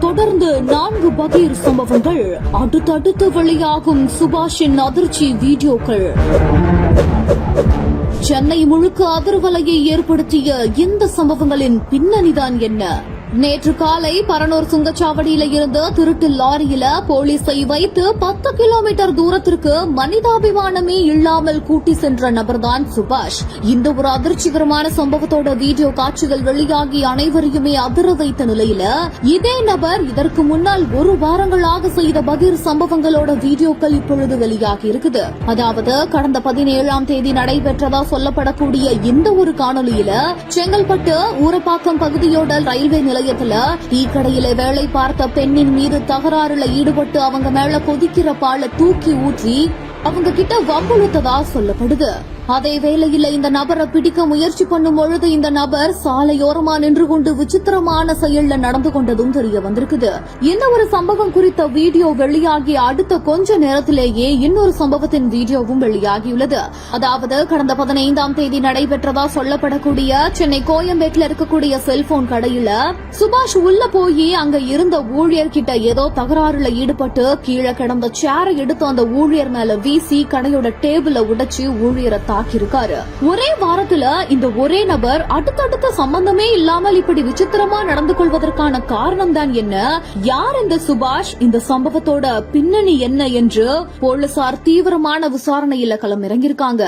தொடர்ந்து நான்கு பகீர் சம்பவங்கள். அடுத்தடுத்து வெளியாகும் சுபாஷின் அதிர்ச்சி வீடியோக்கள். சென்னை முழுக்க அதிர்வலையை ஏற்படுத்திய இந்த சம்பவங்களின் பின்னணிதான் என்ன? நேற்று காலை பரனூர் சுங்கச்சாவடியில இருந்து திருட்டு லாரியில போலீஸை வைத்து பத்து கிலோமீட்டர் தூரத்திற்கு மனிதாபிமானமே இல்லாமல் கூட்டி சென்ற நபர்தான் சுபாஷ். இந்த ஒரு அதிர்ச்சிகரமான சம்பவத்தோட வீடியோ காட்சிகள் வெளியாகி அனைவரையுமே அதிர வைத்த நிலையில இதே நபர் இதற்கு முன்னால் ஒரு வாரங்களாக செய்த பகீர் சம்பவங்களோட வீடியோக்கள் இப்பொழுது வெளியாகி இருக்குது. அதாவது கடந்த பதினேழாம் தேதி நடைபெற்றதா சொல்லப்படக்கூடிய இந்த ஒரு காணொலியில செங்கல்பட்டு ஊரப்பாக்கம் பகுதியோட ரயில்வே நிலையத்துல டீ கடையில வேலை பார்த்த பெண்ணின் மீது தகராறுல ஈடுபட்டு அவங்க மேல கொதிக்கிற பால தூக்கி ஊற்றி அவங்க கிட்ட வம்புழுத்ததா சொல்லப்படுது. அதே வேளையில இந்த நபரை பிடிக்க முயற்சி பண்ணும் பொழுது இந்த நபர் சாலையோரமா நின்று கொண்டு விசித்திரமான செயல்ல நடந்து கொண்டதும் தெரிய வந்திருக்குது. இந்த ஒரு சம்பவம் குறித்த வீடியோ வெளியாகி அடுத்த கொஞ்ச நேரத்திலேயே இன்னொரு சம்பவத்தின் வீடியோவும் வெளியாகியுள்ளது. அதாவது கடந்த பதினைந்தாம் தேதி நடைபெற்றதா சொல்லப்படக்கூடிய சென்னை கோயம்பேட்டில் இருக்கக்கூடிய செல்போன் கடையில சுபாஷ் உள்ள போய் அங்க இருந்த ஊழியர்கிட்ட ஏதோ தகராறுல ஈடுபட்டு கீழே கிடந்த சேரை எடுத்து அந்த ஊழியர் மேல வீசி கடையோட டேபிள உடைச்சு ஊழியரை தாக்கியிருக்காரு. ஒரே வாரத்துல இந்த ஒரே நபர் அடுத்தடுத்த சம்பந்தமே இல்லாமல் இப்படி விசித்திரமா நடந்து கொள்வதற்கான காரணம் தான் என்ன? யார் இந்த சுபாஷ்? இந்த சம்பவத்தோட பின்னணி என்ன என்று போலீசார் தீவிரமான விசாரணையில களமிறங்கியிருக்காங்க.